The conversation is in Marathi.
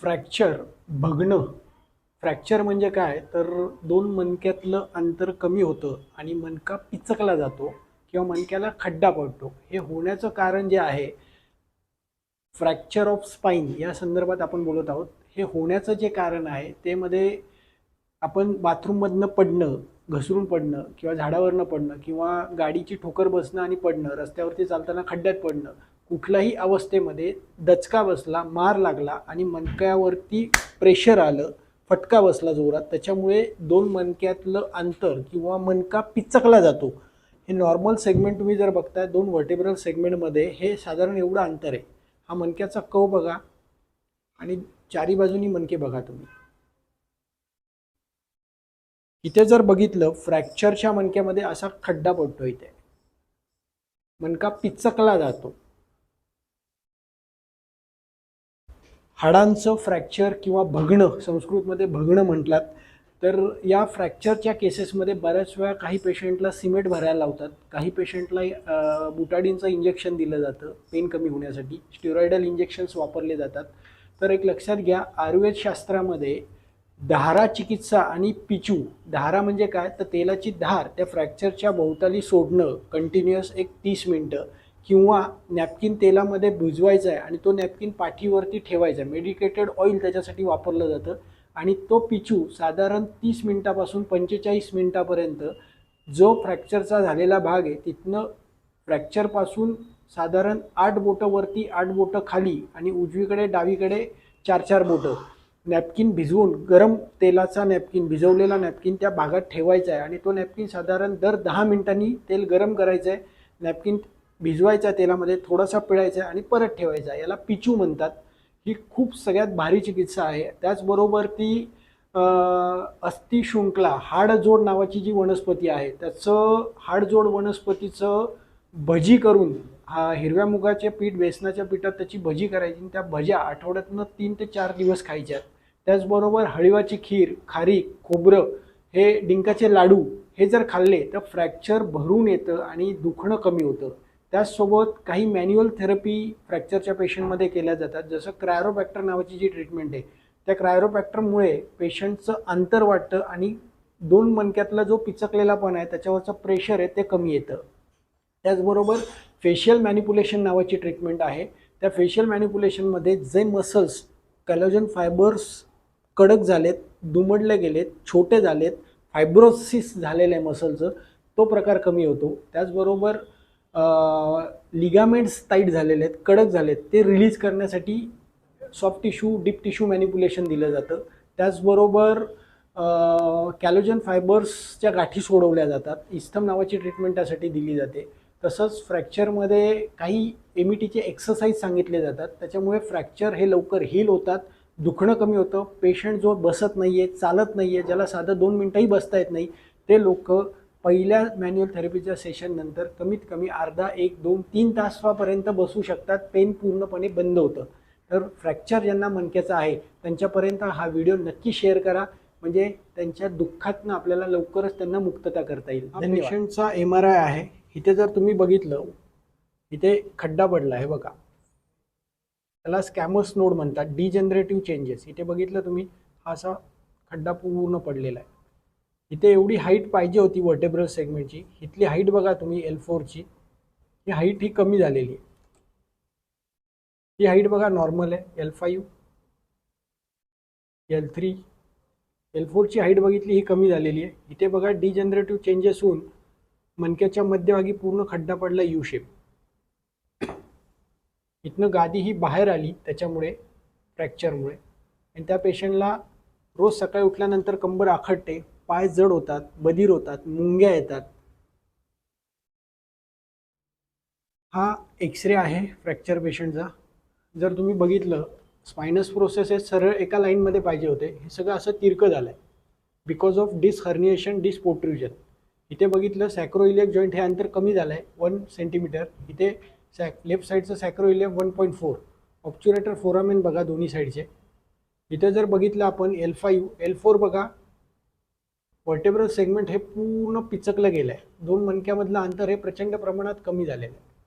फ्रॅक्चर भगणं फ्रॅक्चर म्हणजे काय? तर दोन मणक्यातलं अंतर कमी होतं आणि मणका पिचकला जातो किंवा मणक्याला खड्डा पडतो. हे होण्याचं कारण जे आहे फ्रॅक्चर ऑफ स्पाईन या संदर्भात आपण बोलत आहोत. हे होण्याचं जे कारण आहे ते मध्ये आपण बाथरूममधनं पडणं घसरून पडणं किंवा झाडावरनं पडणं किंवा गाडीची ठोकर बसणं आणि पडणं रस्त्यावरती चालताना खड्ड्यात पडणं कुठल्याही अवस्थेमध्ये दचका बसला मार लागला आणि मणक्यावरती प्रेशर आलं फटका बसला जोरात त्याच्यामुळे दोन मणक्यातलं अंतर किंवा मणका पिचकला जातो. हे नॉर्मल सेगमेंट तुम्ही जर बघताय दोन व्हर्टेब्रल सेगमेंटमध्ये हे साधारण एवढं अंतर आहे. हा मणक्याचा कव बघा आणि चारी बाजूनी मणके बघा तुम्ही. इथे जर बघितलं फ्रॅक्चरच्या मणक्यामध्ये असा खड्डा पडतो इथे. मणका पिचकला जातो. हाडांचं फ्रॅक्चर किंवा भगणं संस्कृतमध्ये भगणं म्हटलात तर या फ्रॅक्चरच्या केसेसमध्ये बऱ्याच वेळा काही पेशंटला सिमेंट भरायला लावतात. काही पेशंटला बुटाडींचं इंजेक्शन दिलं जातं पेन कमी होण्यासाठी. स्टिरॉइडल इंजेक्शन्स वापरले जातात. तर एक लक्षात घ्या आयुर्वेद शास्त्रामध्ये धारा चिकित्सा आणि पिचू धारा म्हणजे काय? तर तेलाची धार त्या फ्रॅक्चरच्या भोवताली सोडणं कंटिन्युअस एक तीस मिनटं. किंवा नॅपकिन तेलामध्ये भिजवायचा आहे आणि तो नॅपकिन पाठीवरती ठेवायचा आहे. मेडिकेटेड ऑइल त्याच्यासाठी वापरलं जातं. आणि तो पिचू साधारण तीस मिनटापासून पंचेचाळीस मिनटापर्यंत जो फ्रॅक्चरचा झालेला भाग आहे तिथनं फ्रॅक्चरपासून साधारण आठ बोटं वरती आठ बोटं खाली आणि उजवीकडे डावीकडे चार चार बोटं नॅपकिन भिजवून गरम तेलाचा नॅपकिन भिजवलेला नॅपकिन त्या भागात ठेवायचा आहे. आणि तो नॅपकिन साधारण दर दहा मिनिटांनी तेल गरम करायचं आहे. नॅपकिन भिजवायचा तेलामध्ये थोडासा पिळायचा आणि परत ठेवायचा. आहे याला पिचू म्हणतात. ही खूप सगळ्यात भारी चिकित्सा आहे. त्याचबरोबर ती अस्थिशृंखला हाडजोड नावाची जी वनस्पती आहे त्याचं हाडजोड वनस्पतीचं भजी करून हा हिरव्या मुगाचे पीठ बेसनाच्या पिठात त्याची भजी करायची आणि त्या भज्या आठवड्यातनं तीन ते चार दिवस खायच्यात त्याचबरोबर हळीवाची खीर खारीक खोबरं हे डिंकाचे लाडू हे जर खाल्ले तर फ्रॅक्चर भरून येतं आणि दुखणं कमी होतं. त्याचसोबत काही मॅन्युअल थेरपी फ्रॅक्चरच्या पेशंटमध्ये केल्या जातात. जसं क्रायरोपॅक्टर नावाची जी ट्रीटमेंट आहे त्या क्रायरोपॅक्टरमुळे पेशंटचं अंतर वाटतं आणि दोन मणक्यातला जो पिचकलेलापण आहे त्याच्यावरचं प्रेशर आहे ते कमी येतं. त्याचबरोबर फेशियल मॅनिप्युलेशन नावाची ट्रीटमेंट आहे. त्या फेशियल मॅनिप्युलेशनमध्ये जे मसल्स कॅलोजन फायबर्स कडक झालेत दुमडले गेलेत छोटे झालेत फायब्रोसिस झालेलं आहे मसलचं तो प्रकार कमी होतो. त्याचबरोबर लिगामेंट्स टाईट झालेले आहेत कडक झालेत ते रिलीज करण्यासाठी soft tissue deep tissue manipulation दिलं जातं. त्याचबरोबर कॅलोजन फायबर्सच्या गाठी सोडवल्या जातात. इस्थम नावाची ट्रीटमेंट त्यासाठी दिली जाते. तसंच फ्रॅक्चरमध्ये काही एमिटीचे एक्सरसाइज सांगितले जातात. त्याच्यामुळे फ्रॅक्चर हे लवकर हील होतात दुखणं कमी होतं. पेशंट जो बसत नाही आहे चालत नाही आहे ज्याला साधं दोन मिनटंही बसता येत नाही ते लोक पहिल्या मॅन्युअल थेरपीच्या सेशननंतर कमीत कमी अर्धा एक दोन तीन तासापर्यंत बसू शकतात. पेन पूर्णपणे बंद होतं. तर फ्रॅक्चर ज्यांना मणक्याचा आहे त्यांच्यापर्यंत हा व्हिडिओ नक्की शेअर करा. म्हणजे त्यांच्या दुःखातनं आपल्याला लवकरच त्यांना मुक्तता करता येईल. पेशंटचा एम आर आय आहे. इथे जर तुम्ही बघितलं इथे खड्डा पडला आहे बघा. त्याला स्कॅमर्स नोड म्हणतात. डिजनरेटिव्ह चेंजेस इथे बघितलं तुम्ही हा असा खड्डा पूर्ण पडलेला आहे. इथे एवढी हाईट पाहिजे होती वर्टेब्रल सेगमेंटची इथली हाईट बघा तुम्ही एल फोरची ही हाईट ही कमी झालेली आहे. ही हाईट बघा नॉर्मल आहे. L five L three L फोरची height बघितली ही कमी झालेली आहे. इथे बघा डिजनरेटिव्ह चेंजेस होऊन मणक्याच्या मध्यभागी पूर्ण खड्डा पडला यू शेप इथनं गादी ही बाहेर आली त्याच्यामुळे फ्रॅक्चरमुळे आणि त्या पेशंटला रोज सकाळी उठल्यानंतर कंबर आखडते पाय जड होतात बधीर होतात मुंग्या येतात. हा एक्सरे आहे फ्रॅक्चर पेशंटचा जर तुम्ही बघितलं स्पायनस प्रोसेस हे सरळ एका लाईनमध्ये पाहिजे होते. हे सगळं असं तिरकं झालं आहे बिकॉज ऑफ डिसहर्निएशन हर्निएशन इथे बघितलं सॅक्रोइलियक जॉईंट हे अंतर कमी झालं आहे वन सेंटीमीटर इथे sack left साईडचं sacroiliac one point four obturator foramen बघा दोन्ही साईडचे इथे जर बघितलं आपण एल फाईव्ह एल फोर बघा. व्हर्टेब्रल सेगमेंट हे पूर्ण पिचकलं गेलं आहे दोन मणक्यामधलं अंतर हे प्रचंड प्रमाणात कमी झालेलं आहे.